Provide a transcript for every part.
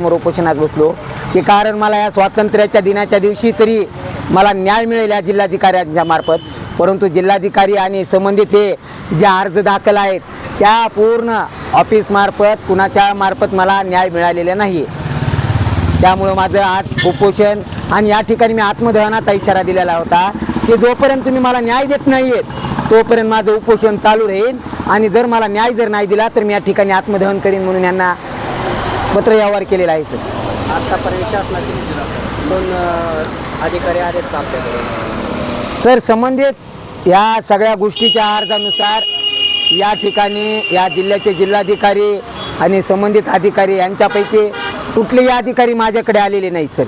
समोर उपोषणात बसलो. की कारण मला या स्वातंत्र्याच्या दिनाच्या दिवशी तरी मला न्याय मिळेल या जिल्हाधिकाऱ्यांच्या मार्फत. परंतु जिल्हाधिकारी आणि संबंधित हे जे अर्ज दाखल आहेत त्या पूर्ण ऑफिसमार्फत कुणाच्या मार्फत मला न्याय मिळालेला नाही. त्यामुळं माझं आज उपोषण आणि या ठिकाणी मी आत्मदहनाचा इशारा दिलेला होता की जोपर्यंत तुम्ही मला न्याय देत नाही आहेत तोपर्यंत माझं उपोषण चालू राहील आणि जर मला न्याय जर नाही दिला तर मी या ठिकाणी आत्मदहन करीन म्हणून यांना पत्रव्यवहार केलेला आहे सर. आतापर्यंत शासनाचे दोन अ, अधिकारी आहेत का आपल्याकडे? सर संबंधित या सगळ्या गोष्टीच्या अर्जानुसार या ठिकाणी या जिल्ह्याचे जिल्हाधिकारी आणि संबंधित अधिकारी यांच्यापैकी कुठलेही अधिकारी माझ्याकडे आलेले नाहीत सर.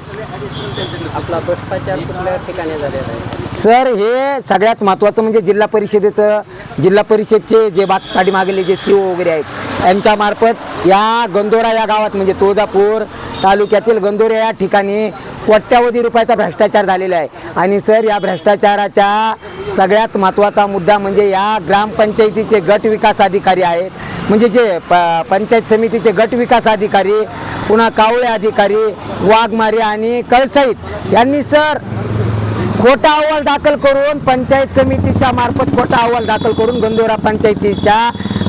आपला भ्रष्टाचार कुठल्या ठिकाणी झालेला आहे? सर हे सगळ्यात महत्त्वाचं म्हणजे जिल्हा परिषदेचं जिल्हा परिषदचे जे बाग पाठीमागेले जे सी ओ वगैरे आहेत यांच्यामार्फत या गंदोरा या गावात म्हणजे तुळजापूर तालुक्यातील गंदोरा या ठिकाणी कोट्यावधी रुपयाचा भ्रष्टाचार झालेला आहे. आणि सर या भ्रष्टाचाराच्या सगळ्यात महत्त्वाचा मुद्दा म्हणजे या ग्रामपंचायतीचे गट विकास अधिकारी आहेत. म्हणजे जे प पंचायत समितीचे गट विकास अधिकारी पुन्हा कावळे अधिकारी वाघमारे आणि कळसाईत यांनी सर खोटा अहवाल दाखल करून पंचायत समितीच्या मार्फत खोटा अहवाल दाखल करून गंदोरा पंचायतीच्या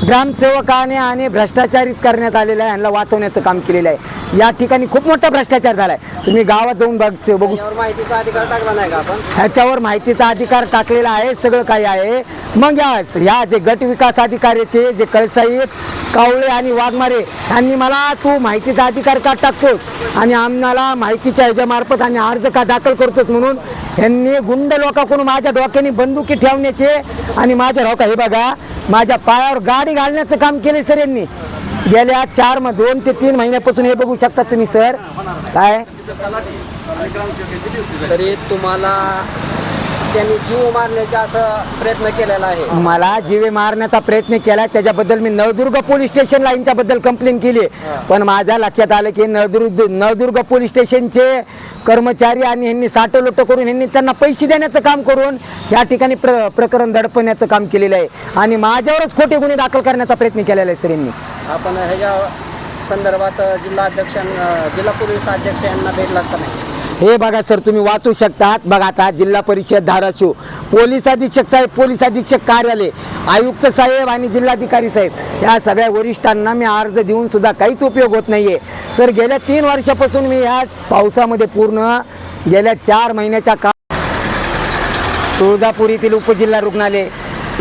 ग्रामसेवकाने आणि भ्रष्टाचारित करण्यात आलेलं आहे यांना वाचवण्याचं काम केलेलं आहे. या ठिकाणी खूप मोठा भ्रष्टाचार झाला आहे तुम्ही गावात जाऊन बघ बघू माहितीचा अधिकार टाकला नाही का आपण? ह्याच्यावर माहितीचा अधिकार टाकलेला आहे सगळं काही आहे. मग या ह्या जे गट विकास अधिकाऱ्याचे जे कळसाईत कावळे आणि वाघमारे यांनी मला तू माहितीचा अधिकार का टाकतोस? आणि आम्हाला माहितीच्या ह्याच्यामार्फत आणि अर्ज का दाखल करतोस म्हणून यांनी गुंड लोकांकडून माझ्या डोक्याने बंदुकी ठेवण्याचे आणि माझ्या डोका हे बघा माझ्या पायावर गाडी घालण्याचं काम केले सर यांनी. गेल्या चार म दोन ते तीन महिन्यापासून हे बघू शकता तुम्ही सर. काय? तरी तुम्हाला त्यांनी जीव मारण्याचा असं प्रयत्न केलेला आहे. मला जीवे मारण्याचा प्रयत्न केला त्याच्याबद्दल मी नळदुर्ग पोलीस स्टेशनला यांच्याबद्दल कंप्लेंट केली. पण माझ्या लक्षात आलं की नळदुर्ग नळदुर्ग पोलीस स्टेशनचे कर्मचारी आणि यांनी साठवलोट करून यांनी त्यांना पैसे देण्याचं काम करून या ठिकाणी प्र प्रकरण दडपण्याचं काम केलेलं आहे. आणि माझ्यावरच खोटे गुन्हे दाखल करण्याचा प्रयत्न केलेला आहे सर यांनी. आपण ह्याच्या संदर्भात जिल्हा अध्यक्षांना जिल्हा पोलीस अध्यक्ष यांना भेटलात का नाही? हे बघा सर तुम्ही वाचू शकतात. बघा आता जिल्हा परिषद धाराशिव. पोलीस अधीक्षक साहेब पोलीस अधीक्षक कार्यालय आयुक्त साहेब आणि जिल्हाधिकारी साहेब. या सगळ्या वरिष्ठांना मी अर्ज देऊन सुद्धा काहीच उपयोग होत नाहीये. सर गेल्या तीन वर्षापासून मी या पावसामध्ये पूर्ण गेल्या चार महिन्याच्या का तुळजापूर येथील उपजिल्हा रुग्णालय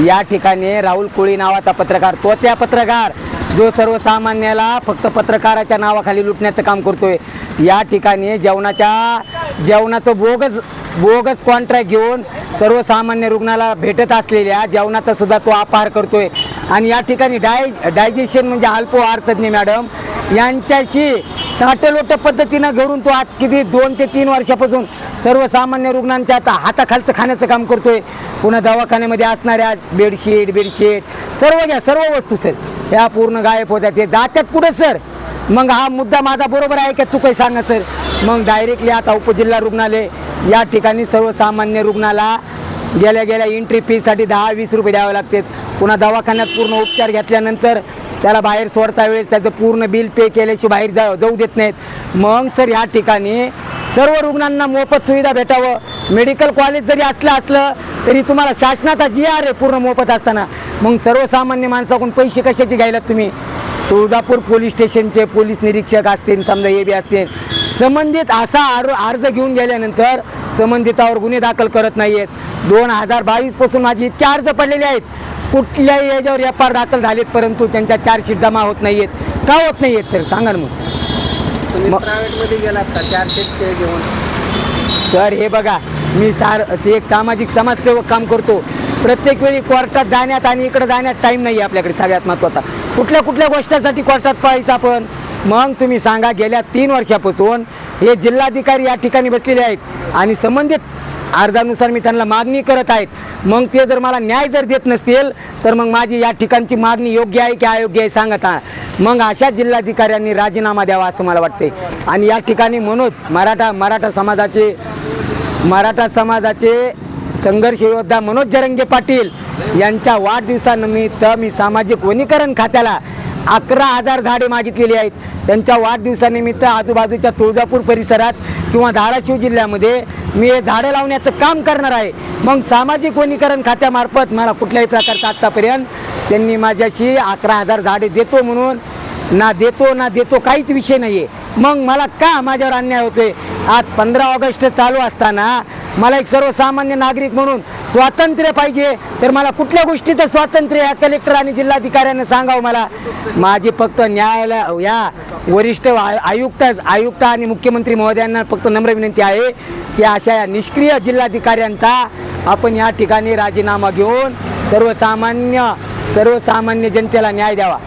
या ठिकाणी राहुल कोळी नावाचा पत्रकार तो त्या पत्रकार जो सर्वसामान्याला फक्त पत्रकाराच्या नावाखाली लुटण्याचं काम करतोय या ठिकाणी जेवणाच्या जेवणाचं बोगस बोगस कॉन्ट्रॅक्ट घेऊन सर्वसामान्य रुग्णाला भेटत असलेल्या जेवणाचा सुद्धा तो अपहार करतोय. आणि या ठिकाणी डाय डायजेशन म्हणजे अल्प आहार तज्ज्ञ मॅडम यांच्याशी साठलोट पद्धतीनं घडून तो आज किती दोन ते तीन वर्षापासून सर्वसामान्य रुग्णांच्या आता हाताखालचं खाण्याचं काम करतोय. पुन्हा दवाखान्यामध्ये असणाऱ्या बेडशीट बेडशीट सर्व घ्या सर्व वस्तू सर. या पूर्ण गायब होत्या. ते जात्यात कुठे सर? मग हा मुद्दा माझा बरोबर आहे का चुकय सांगा सर? मग डायरेक्टली आता उपजिल्हा रुग्णालय या ठिकाणी सर्वसामान्य रुग्णाला गेल्या गेल्या एंट्री फीसाठी दहा वीस रुपये द्यावे लागतात. पुन्हा दवाखान्यात पूर्ण उपचार घेतल्यानंतर त्याला बाहेर सोडता वेळेस त्याचं पूर्ण बिल पे केल्याशिवाय बाहेर जा जाऊ देत नाहीत. मग सर या ठिकाणी सर्व रुग्णांना मोफत सुविधा भेटावं. मेडिकल कॉलेज जरी असलं असलं तरी तुम्हाला शासनाचा जी आर आहे पूर्ण मोफत असताना. मग सर्वसामान्य माणसाकडून पैसे कशाचे घ्यायलात तुम्ही? तुळजापूर पोलीस स्टेशनचे पोलीस निरीक्षक असतील समजा ए बी असतील. संबंधित असा आर अर्ज घेऊन गेल्यानंतर संबंधितावर गुन्हे दाखल करत नाही आहेत दोन हजार बावीसपासून माझे इतके अर्ज पडलेले आहेत. कुठल्याही याच्यावर एफ आर दाखल झालेत परंतु त्यांच्या चार्जशीट जमा होत नाही आहेत का होत नाही आहेत सर? सांगा ना मग. प्रायव्हेटमध्ये गेलात का? चारशे ते घेऊन? सर हे बघा मी सार असे एक सामाजिक समाजसेवक काम करतो. प्रत्येक वेळी कोर्टात जाण्यात आणि इकडे जाण्यात टाईम नाही आहे आपल्याकडे सगळ्यात महत्त्वाचा कुठल्या कुठल्या गोष्टीसाठी कोर्टात पाहायचं आपण? मग तुम्ही सांगा गेल्या तीन वर्षापासून हे जिल्हाधिकारी या ठिकाणी बसलेले आहेत आणि संबंधित अर्जानुसार मी त्यांना मागणी करत आहेत. मग ते जर मला न्याय जर देत नसतील तर मग माझी या ठिकाणची मागणी योग्य आहे की अयोग्य आहे सांगत मग अशा जिल्हाधिकाऱ्यांनी राजीनामा द्यावा असं मला वाटते आणि या ठिकाणी मनोज मराठा मराठा समाजाचे मराठा समाजाचे संघर्ष योद्धा मनोज जरंगे पाटील यांच्या वाढदिवसानिमित्त मी सामाजिक वनीकरण खात्याला अकरा हजार झाडे मागितलेली आहेत. त्यांच्या वाढदिवसानिमित्त आजूबाजूच्या तुळजापूर परिसरात किंवा धाराशिव जिल्ह्यामध्ये मी हे झाडं लावण्याचं काम करणार आहे. मग सामाजिक वनीकरण खात्यामार्फत मला कुठल्याही प्रकारचं आत्तापर्यंत त्यांनी माझ्याशी अकरा हजार झाडे देतो म्हणून ना देतो ना देतो काहीच विषय नाही आहे मग मला का माझ्यावर अन्याय होतोय? आज पंधरा ऑगस्ट चालू असताना मला एक सर्वसामान्य नागरिक म्हणून स्वातंत्र्य पाहिजे तर मला कुठल्या गोष्टीचं स्वातंत्र्य या कलेक्टर आणि जिल्हाधिकाऱ्यानं सांगावं मला? माझी फक्त न्यायालय या वरिष्ठ आय- आयुक्त आयुक्त आणि मुख्यमंत्री महोदयांना फक्त नम्र विनंती आहे की अशा या निष्क्रिय जिल्हाधिकाऱ्यांचा आपण या ठिकाणी राजीनामा घेऊन सर्वसामान्य सर्वसामान्य जनतेला न्याय द्यावा.